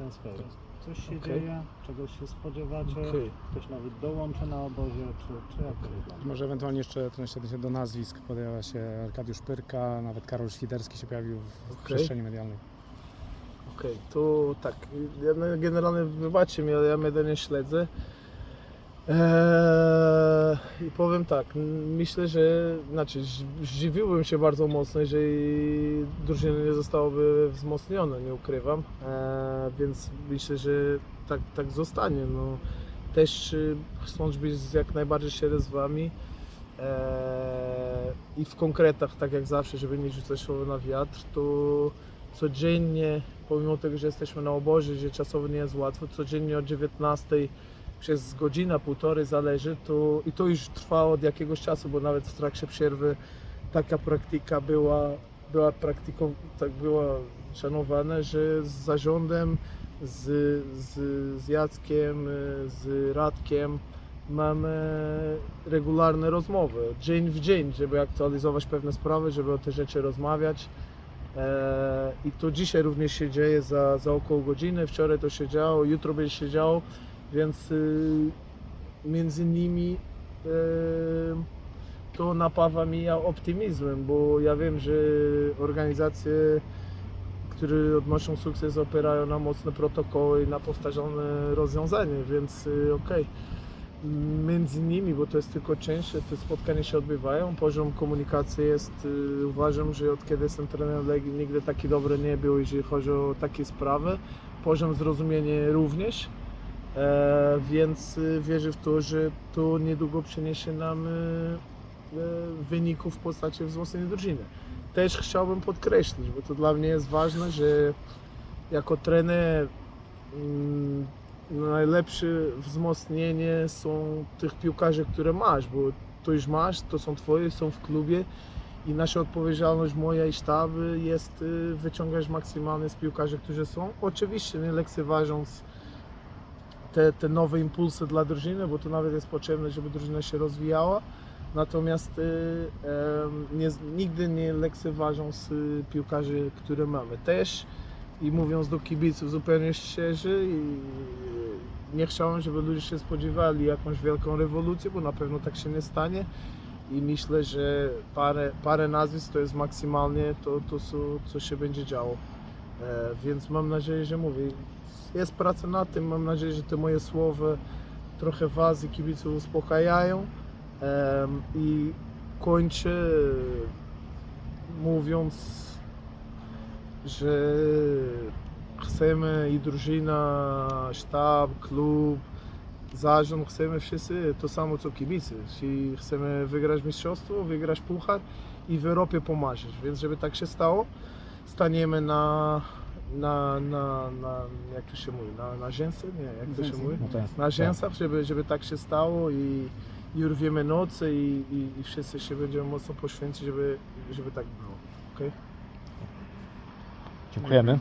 transferu. Coś się Okej. dzieje, czegoś się spodziewacie, Okej. ktoś nawet dołączy na obozie, czy, czy jak to wygląda? Może ewentualnie jeszcze się do nazwisk pojawia się Arkadiusz Pyrka, nawet Karol Świderski się pojawił w Okej. przestrzeni medialnej. Okej, to tak, ja no, generalnie wybaczcie mi, ale ja mnie nie śledzę. Eee, I powiem tak, myślę, że, znaczy zd- zdziwiłbym się bardzo mocno, jeżeli drużyna nie zostałaby wzmocniona, nie ukrywam, eee, więc myślę, że tak, tak zostanie. No, też y, chcąc być jak najbardziej szczery z Wami eee, i w konkretach, tak jak zawsze, żeby nie rzucać słowa na wiatr, to codziennie, pomimo tego, że jesteśmy na obozie, że czasowo nie jest łatwo, codziennie o 19 przez godzinę, półtorej zależy, to i to już trwa od jakiegoś czasu, bo nawet w trakcie przerwy taka praktyka była, była praktyką, tak była szanowana, że z zarządem, z, z, z Jackiem, z Radkiem mamy regularne rozmowy, dzień w dzień, żeby aktualizować pewne sprawy, żeby o te rzeczy rozmawiać. E, I to dzisiaj również się dzieje za, za około godziny. Wczoraj to się działo, jutro będzie się działo, więc y, między nimi y, to napawa mnie optymizmem, bo ja wiem, że organizacje, które odnoszą sukces, opierają na mocne protokoły i na powtarzalne rozwiązanie, więc y, okej. Między nimi, bo to jest tylko część, te spotkania się odbywają, poziom komunikacji jest, uważam, że od kiedy jestem trenerem Legii nigdy taki dobry nie był, jeżeli chodzi o takie sprawy. Poziom zrozumienia również, więc y, wierzę w to, że to niedługo przyniesie nam y, y, wyników w postaci wzmocnienia drużyny. Też chciałbym podkreślić, bo to dla mnie jest ważne, że jako trener mm, najlepsze wzmocnienie są tych piłkarzy, które masz, bo to już masz, to są twoje, są w klubie i nasza odpowiedzialność moja i sztabu jest wyciągać maksymalnie z piłkarzy, którzy są. Oczywiście nie lekceważąc te, te nowe impulsy dla drużyny, bo to nawet jest potrzebne, żeby drużyna się rozwijała. Natomiast y, em, nie, nigdy nie lekceważąc y, piłkarzy, które mamy. Też i mówiąc do kibiców zupełnie szczerze, nie chciałem, żeby ludzie się spodziewali jakąś wielką rewolucję, bo na pewno tak się nie stanie. I myślę, że parę, parę nazwisk to jest maksymalnie to, to co, co się będzie działo. E, więc mam nadzieję, że mówię, jest praca nad tym, mam nadzieję, że te moje słowa trochę Was i kibiców uspokajają. I kończę mówiąc, że chcemy i drużyna, sztab, klub, zarząd, chcemy wszyscy to samo co kibice. Czyli chcemy wygrać mistrzostwo, wygrać puchar i w Europie pomarzyć. Więc żeby tak się stało, staniemy na, na, na, na jak to się mówi, na, na rzęsy? Nie, jak to się mówi? No na rzęsach, żeby, żeby tak się stało i, i urwiemy noce i, i, i wszyscy się będziemy mocno poświęcić, żeby, żeby tak było. Okay? Dziękujemy.